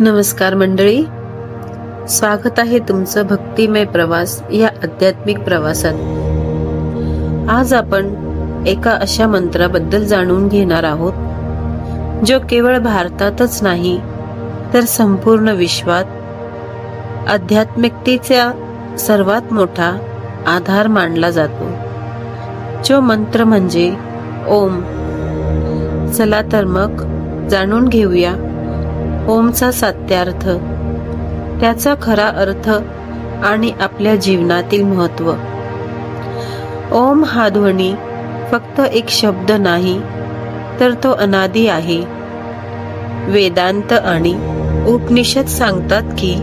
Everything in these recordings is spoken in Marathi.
नमस्कार मंडळी. स्वागत आहे तुमचं भक्तिमय प्रवास या आध्यात्मिक प्रवासात. आज आपण एका अशा मंत्राबद्दल जाणून घेणार आहोत जो केवळ भारतातच नाही तर संपूर्ण विश्वात आध्यात्मिकतेचा सर्वात मोठा आधार मानला जातो. जो मंत्र म्हणजे ओम. चला तर मग जाणून घेऊया. ओमचा सात्यार्थ. त्याचा खरा अर्थ आणि आपल्या जीवनातील महत्त्व. ओम हा ध्वनी फक्त एक शब्द नाही तर तो अनादी आहे. वेदांत आणि उपनिषद सांगतात की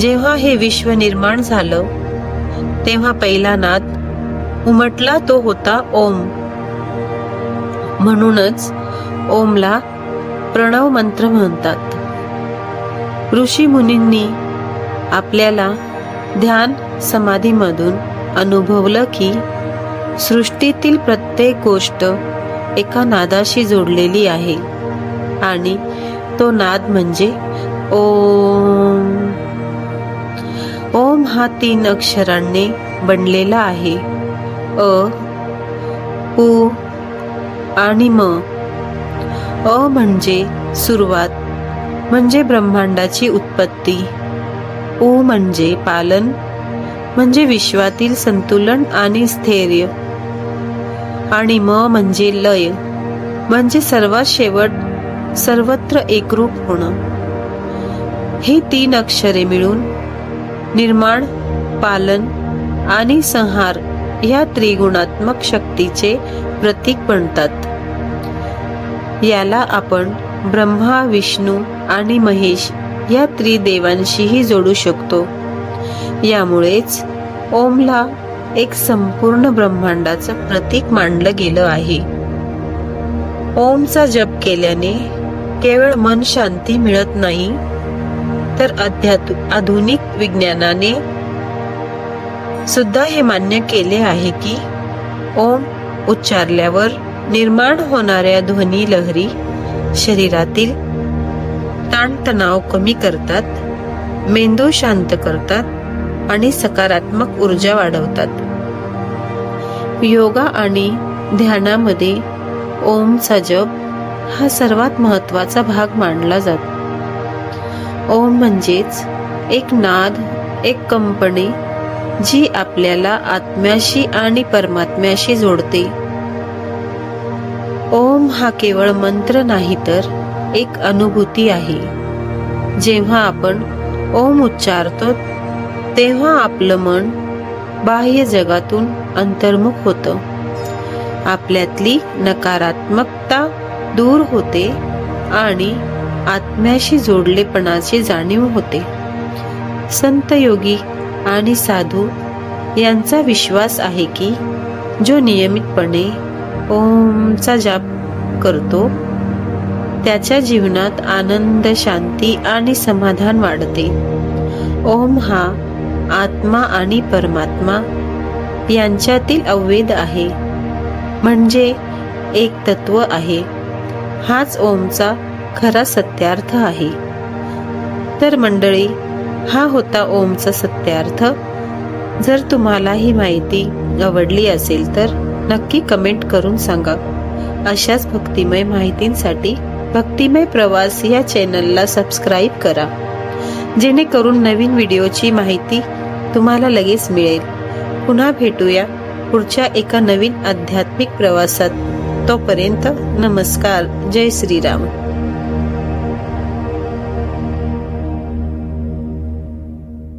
जेव्हा हे विश्व निर्माण झालं तेव्हा पहिला नाद उमटला तो होता ओम. म्हणूनच ओमला प्रणव मंत्र म्हणतात. ऋषी मुनींनी आपल्याला ध्यान समाधीमधून अनुभवलं की सृष्टीतील प्रत्येक गोष्ट एका नादाशी जोडलेली आहे आणि तो नाद म्हणजे ओम. ओम हा तीन अक्षरांनी बनलेला आहे. अ उ आणि म. अ म्हणजे सुरुवात. म्हणजे ब्रह्मांडाची उत्पत्ती. उ म्हणजे पालन म्हणजे विश्वातील संतुलन आणि स्थैर्य. आणि म म्हणजे लय म्हणजे सर्वात शेवट सर्वत्र एकरूप होणं. ही तीन अक्षरे मिळून निर्माण पालन आणि संहार या त्रिगुणात्मक शक्तीचे प्रतीक बनतात. याला आपण ब्रह्मा विष्णू आणि महेश या त्रिदेवांशीही जोडू शकतो. यामुळेच ओमला एक संपूर्ण ब्रह्मांडाचं प्रतीक मानलं गेलं आहे. ओमचा जप केल्याने केवळ मन शांती मिळत नाही तर आधुनिक विज्ञानाने सुद्धा हे मान्य केले आहे की ओम उच्चारल्यावर निर्माण होणाऱ्या ध्वनी लहरी शरीरातील ताणतणाव कमी करतात मेंदू शांत करतात आणि सकारात्मक ऊर्जा वाढवतात. योगा आणि ध्यानामध्ये ओमचा जप हा सर्वात महत्त्वाचा भाग मानला जातो. ओम म्हणजेच एक नाद एक कंपनी जी आपल्याला आत्म्याशी आणि परमात्म्याशी जोडते. ओम हा केवळ मंत्र नाही तर एक अनुभूती आहे. जेव्हा आपण ओम उच्चारतो तेव्हा आपलं मन बाह्य जगातून अंतर्मुख होतं. आपल्यातली नकारात्मकता दूर होते आणि आत्म्याशी जोडलेपणाची जाणीव होते. संत योगी आणि साधू यांचा विश्वास आहे की जो नियमितपणे ओमचा जाप करतो. त्याच्या जीवनात आनंद शांती आणि समाधान वाढते. ओम हा आत्मा आणि परमात्मा यांच्यातील अवैध आहे. म्हणजे एक तत्व आहे. हाच ओमचा खरा सत्यार्थ आहे. तर मंडळी हा होता ओमचा सत्यार्थ. जर तुम्हाला ही माहिती आवडली असेल तर नक्की कमेंट करून सांगा. अशाच भक्तिमय माहितींसाठी भक्तिमय प्रवास या चॅनलला सबस्क्राईब करा. जेणेकरून नवीन व्हिडिओची माहिती तुम्हाला लगेच मिळेल. पुन्हा भेटूया पुढच्या एका नवीन आध्यात्मिक प्रवासात. तोपर्यंत नमस्कार. जय श्रीराम.